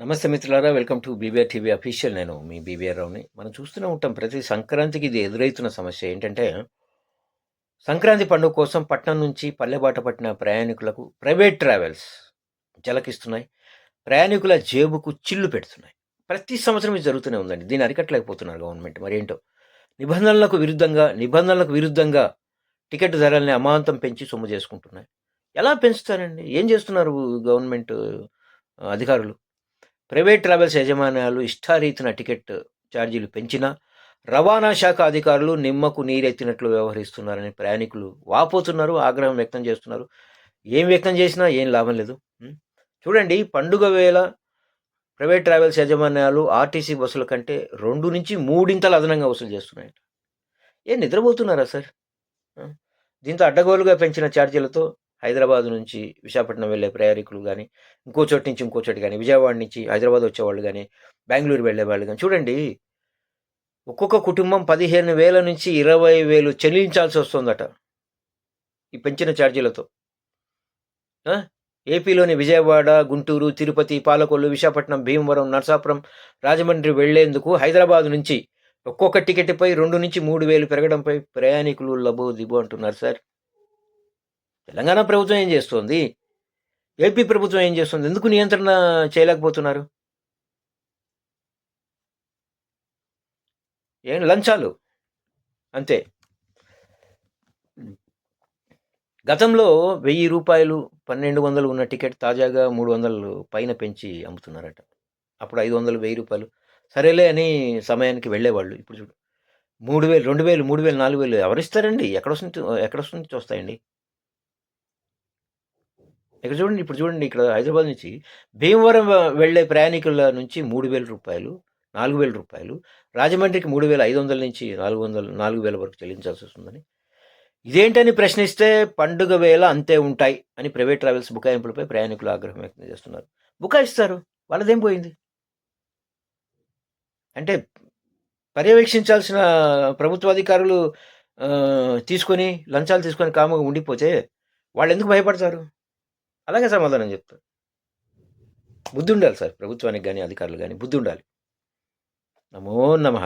నమస్తే మిత్రులారా welcome to BBR TV official. నేను మీ బీబీఆర్ రావుని మనం చూస్తూనే ఉంటాం ప్రతి సంక్రాంతికి ఇది ఎదురవుతున్న సమస్య. ఏంటంటే సంక్రాంతి పండుగ కోసం పట్నం నుంచి పల్లెబాట పట్టిన ప్రయాణికులకు ప్రైవేట్ ట్రావెల్స్ జలకిస్తున్నాయి. ప్రయాణికుల జేబుకు చిల్లు పెడుతున్నాయి. ప్రతి సంవత్సరం ఇది జరుగుతూనే ఉందండి. దీన్ని అరికట్టలేకపోతున్నారు గవర్నమెంట్. మరేంటో నిబంధనలకు విరుద్ధంగా నిబంధనలకు విరుద్ధంగా టికెట్ ధరల్ని అమాంతం పెంచి సొమ్ము చేసుకుంటున్నాయి. ఎలా పెంచుతారండి? ఏం చేస్తున్నారు గవర్నమెంట్ అధికారులు? ప్రైవేట్ ట్రావెల్స్ యజమాన్యాలు ఇష్టారీతిన టికెట్ ఛార్జీలు పెంచినా రవాణా శాఖ అధికారులు నిమ్మకు నీరెత్తినట్లు వ్యవహరిస్తున్నారని ప్రయాణికులు వాపోతున్నారు ఆగ్రహం వ్యక్తం చేస్తున్నారు. ఏం వ్యక్తం చేసినా ఏం లాభం లేదు. చూడండి పండుగ వేళ ప్రైవేట్ ట్రావెల్స్ యాజమాన్యాలు ఆర్టీసీ బస్సుల కంటే రెండు నుంచి మూడింతలు అదనంగా వసూలు చేస్తున్నాయి ఏం నిద్రపోతున్నారా సార్? దీంతో అడ్డగోలుగా పెంచిన ఛార్జీలతో హైదరాబాద్ నుంచి విశాఖపట్నం వెళ్ళే ప్రయాణికులు కానీ ఇంకో చోటు నుంచి ఇంకో చోటు కానీ విజయవాడ నుంచి హైదరాబాద్ వచ్చేవాళ్ళు కానీ బెంగళూరు వెళ్ళే వాళ్ళు కానీ చూడండి. ఒక్కొక్క కుటుంబం పదిహేను వేల నుంచి ఇరవై వేలు చెల్లించాల్సి వస్తుందట. ఈ పెంచిన ఛార్జీలతో. ఏపీలోని విజయవాడ గుంటూరు తిరుపతి పాలకొల్లు విశాఖపట్నం భీమవరం నరసాపురం రాజమండ్రి వెళ్ళేందుకు హైదరాబాద్ నుంచి ఒక్కొక్క టికెట్పై రెండు నుంచి మూడు వేలు పెరగడంపై ప్రయాణికులు లబో దిబో అంటున్నారు సార్. తెలంగాణ ప్రభుత్వం ఏం చేస్తోంది? ఏపీ ప్రభుత్వం ఏం చేస్తుంది? ఎందుకు నియంత్రణ చేయలేకపోతున్నారు? ఏం లంచాలు? అంతే. గతంలో వెయ్యి రూపాయలు పన్నెండు వందలు ఉన్న టికెట్ తాజాగా మూడు వందలు పైన పెంచి అమ్ముతున్నారట. అప్పుడు ఐదు వందలు వెయ్యి రూపాయలు. సరేలే అని సమయానికి వెళ్ళేవాళ్ళు. ఇప్పుడు చూడు మూడు వేలు రెండు వేలు మూడు వేలు నాలుగు వేలు ఎవరిస్తారండి? ఎక్కడ వస్తుంది ఎక్కడ వస్తుంది వస్తాయండి? ఇక్కడ చూడండి ఇప్పుడు చూడండి ఇక్కడ హైదరాబాద్ నుంచి భీమవరం వెళ్ళే ప్రయాణికుల నుంచి మూడు వేల రూపాయలు నాలుగు వేల రూపాయలు రాజమండ్రికి మూడు వేల ఐదు వందల నుంచి నాలుగు వందలు నాలుగు వేల వరకు చెల్లించాల్సి వస్తుందని. ఇదేంటని ప్రశ్నిస్తే పండుగ వేళ అంతే ఉంటాయి అని ప్రైవేట్ ట్రావెల్స్ బుకాయింపులపై ప్రయాణికులు ఆగ్రహం వ్యక్తం చేస్తున్నారు. బుకాయిస్తారు వాళ్ళదేం పోయింది? అంటే పర్యవేక్షించాల్సిన ప్రభుత్వ అధికారులు తీసుకొని లంచాలు తీసుకొని కాముగా ఉండిపోతే వాళ్ళు ఎందుకు భయపడతారు? అలాగే సమాధానం చెప్తారు బుద్ధి ఉండాలి సార్ ప్రభుత్వానికి కానీ అధికారులు కానీ బుద్ధి ఉండాలి. నమో నమః.